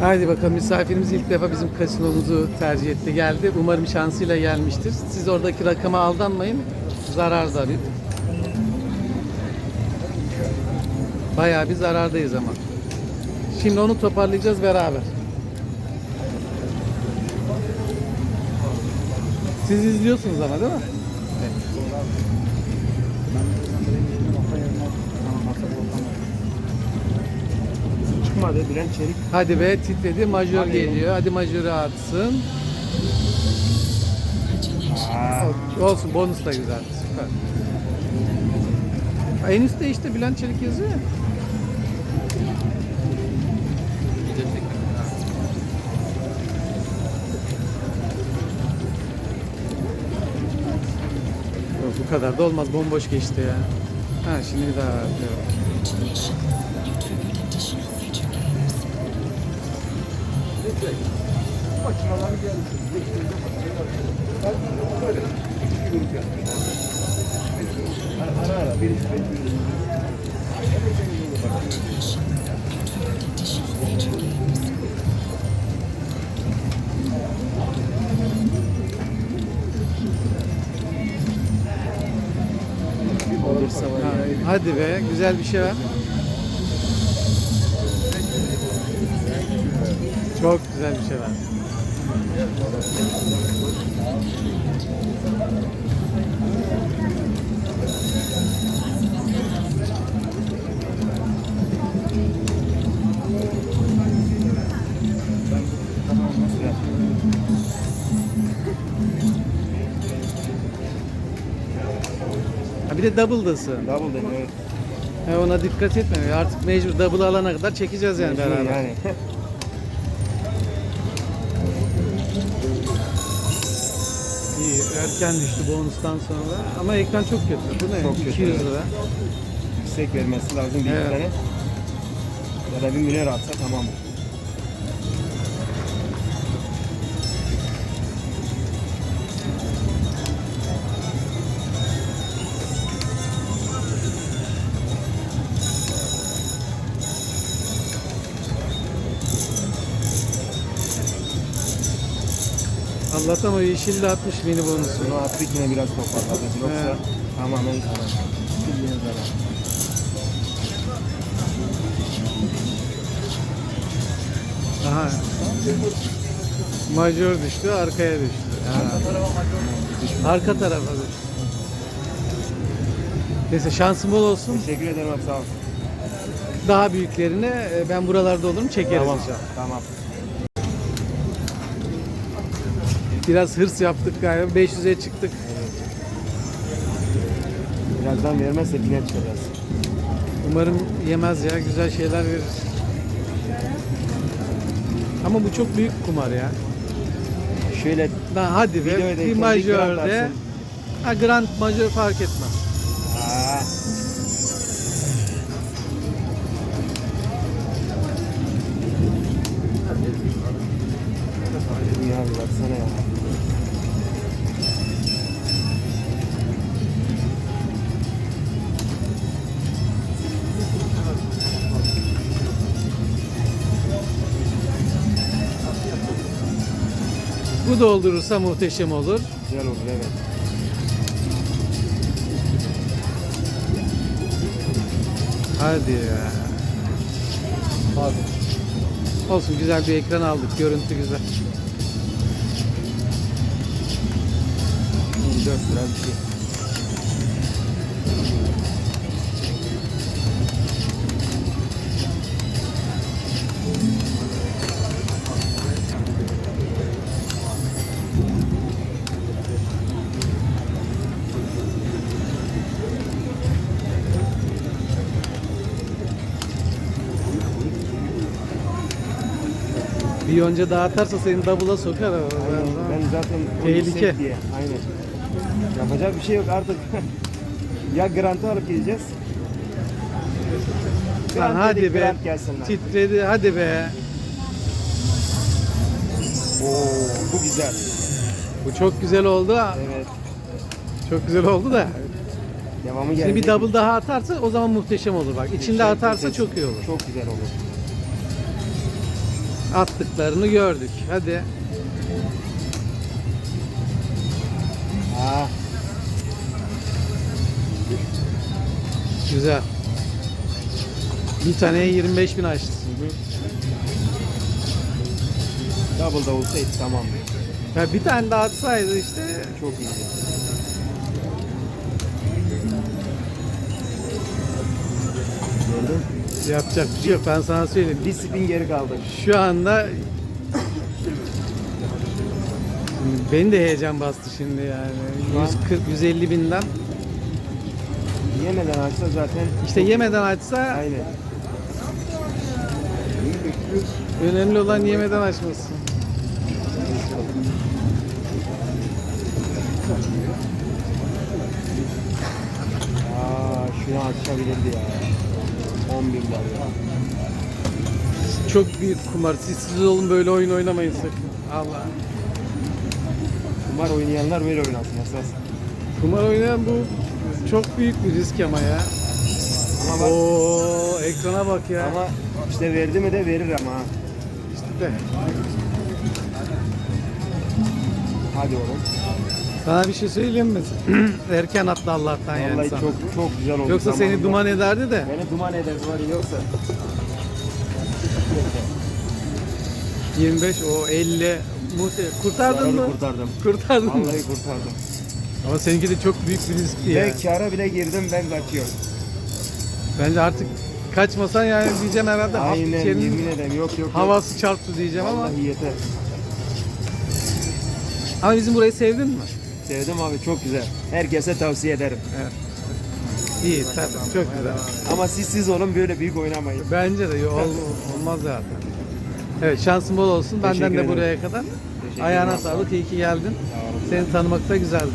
Haydi bakalım misafirimiz ilk defa bizim kasinomuzu tercih etti geldi. Umarım şansıyla gelmiştir. Siz oradaki rakama aldanmayın. Zarar bir. Bayağı bir zarardayız ama. Şimdi onu toparlayacağız beraber. Siz izliyorsunuz ama değil mi? Çıkmadı Bülent Çelik. Hadi be titredi majör Hadi. geliyor. Hadi majörü atsın. Aa, Olsun bonus da güzel. Süper. En üstte işte Bülent Çelik yazıyor ya. Bu kadar da olmaz. Bomboş geçti ya. Ha şimdi bir daha. Hadi be güzel bir şey var. Çok güzel bir şey var. Ha, bir de double'dasın. Double dedi evet. Ha, ona dikkat etmiyor. Artık mecbur double alana kadar çekeceğiz yani beraber. yani. İyi erken düştü bonustan sonra. Ama ekran çok kötü. Bu ne? Çok kötü, 200 evet. lira. Yüksek vermesi lazım bir Evet. tane. Ya da bir milyar atsa tamam. Allah'tan o yeşilli atmış mini bonusu. Bunu attık yine biraz toparladı. Yoksa tamamen zarar. Bildiğin zarar. Aha. Majör düştü, arkaya düştü. Ha. Arka tarafa düştü. Neyse şansın bol olsun. Teşekkür ederim abi sağ ol. Daha büyüklerine e, ben buralarda olurum çekeriz Tamam. inşallah. Tamam. Biraz hırs yaptık galiba. 500'e çıktık. Birazdan vermezse pine çıkacağız. Umarım yemez ya. Güzel şeyler verir. Ama bu çok büyük kumar ya. Şöyle Daha hadi be. Bir majörde. grand atsın. Ha grand majör fark etmez. Aa. İyi abi baksana ya. Bu doldurursa muhteşem olur. Güzel olur evet. Hadi ya. Olsun güzel bir ekran aldık. Görüntü güzel. 4 lira bir şey. Bir yonca daha atarsa seni double'a sokar. Aynen. Ben zaten Tehlike. yüksek diye. Aynen. Yapacak bir şey yok artık. ya grantı alıp gideceğiz. Lan Grant hadi dedik, be. grant. Titredi. Hadi be. Oo, bu güzel. Bu çok güzel oldu. Evet. Çok güzel oldu da. Devamı Şimdi bir gelecek. double daha atarsa o zaman muhteşem olur bak. İçinde atarsa çok iyi olur. Çok güzel olur. Attıklarını gördük. Hadi. Aa, Güzel. Bir taneye 25 bin açtı. double da olsaydı tamam. Ya bir tane daha atsaydı işte Çok iyiydi. Gördün? Yapacak bir şey yok. Ben sana söyleyeyim. Bir spin geri kaldı. Şu anda beni de heyecan bastı şimdi yani. Şu an- 140 150 binden. Yemeden açsa zaten İşte yemeden açsa aynen. önemli olan yemeden açması. Aa, şunu açabilirdi ya. 10 bin var ya. Çok büyük kumar. Siz, siz olun böyle oyun oynamayın sakın. Allah. Kumar oynayanlar böyle oynasın esas. Kumar oynayan bu çok büyük bir risk ama ya. Ama bak, Oo ekrana bak ya. ama işte verdi mi de verir ama. ha. İşte. Hadi oğlum. Sana bir şey söyleyeyim mi? Erken atla Allah'tan yani Vallahi sana. çok çok güzel oldu. Yoksa seni zamanında. duman ederdi de. Beni duman eder var yoksa. 25 o 50 muhte kurtardın Zararı mı? kurtardım. Kurtardın mı? Vallahi kurtardım. Ama seninki de çok büyük bir riskti ya. Ve kâra bile girdim ben kaçıyorum. Bence artık kaçmasan yani diyeceğim herhalde hap Aynen içerinin yemin ederim yok yok. yok. havası çarptı diyeceğim ama Vallahi yeter. ama bizim burayı sevdin mi? Sevdim abi çok güzel. Herkese tavsiye ederim. Evet. İyi tabii çok güzel. Ama siz siz olun böyle büyük oynamayın. Bence de ol, olmaz zaten. Evet şansın bol olsun. Benden Teşekkür de ederim. buraya kadar. Ayağına sağlık. iyi ki geldin. Seni tanımak da güzeldi.